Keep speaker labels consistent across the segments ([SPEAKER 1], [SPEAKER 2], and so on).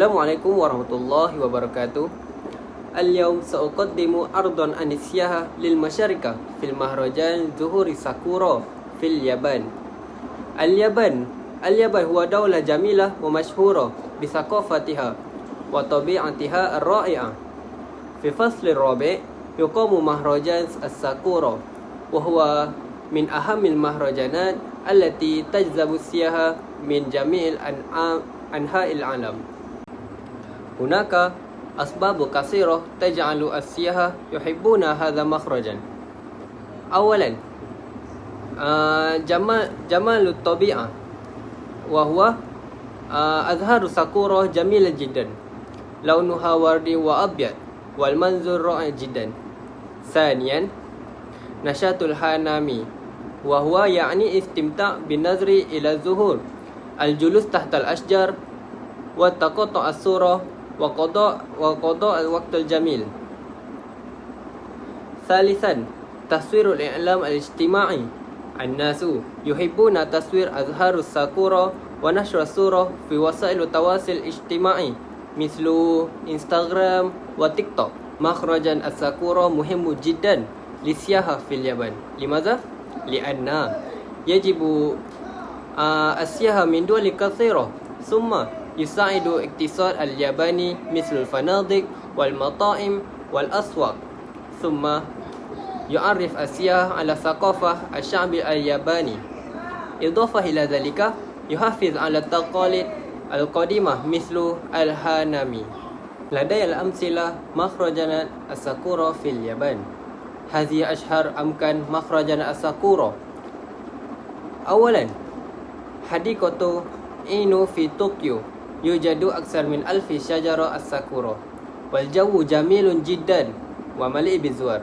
[SPEAKER 1] Assalamualaikum warahmatullahi wabarakatuh. Al-yawm sa'uqaddimu ardan anisyaha lil masyarika fil mahrajan zuhuri sakura fil yaban. Al-yaban, al-yaban huwa daulah jamila wa masyhura bi thaqafatiha wa tabi'atiha ar-ra'i'a. Fi fasli rabi' yuqamu mahrajan as-sakura wa huwa min ahamil mahrajanat allati tajzabu siyaha min jami'il an'am anha'il alam. هناك أسباب كثيرة تجعل السياحة يحبون هذا مخرجا. أولا آه، جمال جمال الطبيعة وهو آه، أزهار ساكورا جميلة جدا لونها وردي وأبيض والمنظر رائع جدا. ثانيا نشاط الحنامي وهو يعني استمتاع بالنظر إلى الزهور الجلوس تحت الأشجار وتقطع الصورة wa qada wa qada al-waqt al-jamil. Salisan, taswirul i'lam al-ijtima'i. An-nasu yuhibbuna taswir azharus sakura wa nashra surah fi wasail tawasil ijtima'i mislu Instagram wa TikTok. Makhrajan as-sakura muhimu jiddan li siyaha fil yaban. Limadha? Li'anna yajibu uh, as-siyaha min dua li kathira. Summa يساعد اقتصاد الياباني مثل الفنادق والمطاعم والأسواق. ثم يعرف السياحة على ثقافة الشعب الياباني. إضافة إلى ذلك يحافظ على التقاليد القديمة مثل الهانامي. لدي الأمثلة مخرجنا الساكورا في اليابان. هذه أشهر أمكان مخرجنا الساكورا أولا حديقة إينو في طوكيو. yujadu aksar min alfi syajara as-sakura wal jawu jamilun jiddan wa mali bizwar.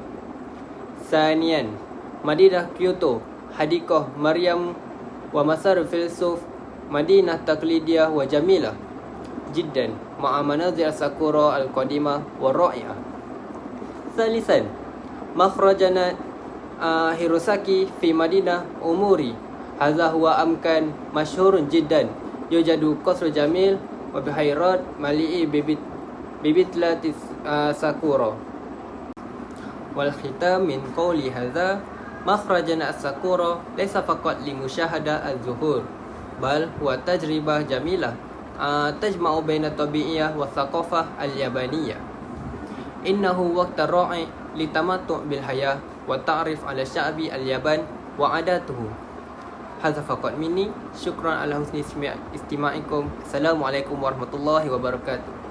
[SPEAKER 1] Sanian madinah kyoto Hadikoh maryam wa masar filsuf madinah taqlidiyah wa jamilah. Jiddan ma'a manazir as-sakura al-qadimah wa ra'iah. Salisan makhrajana uh, ah, Hirosaki fi Madinah Umuri. Hazahua Amkan masyhurun Jiddan yujadu qasru jamil wa bihairat mali'i bibit bibit latis sakura. Wal khitam min qawli hadza makhrajan as-sakura laysa faqat li mushahada az-zuhur bal huwa tajribah jamilah uh, tajma'u baina tabi'iyah wa thaqafah al-yabaniyah. Innahu waqta ra'i li tamattu' bil hayah wa ta'rif ala sya'bi al-yaban wa adatuhu. Hazafakot Mini. Syukran ala husni istima'ikum. Assalamualaikum warahmatullahi wabarakatuh.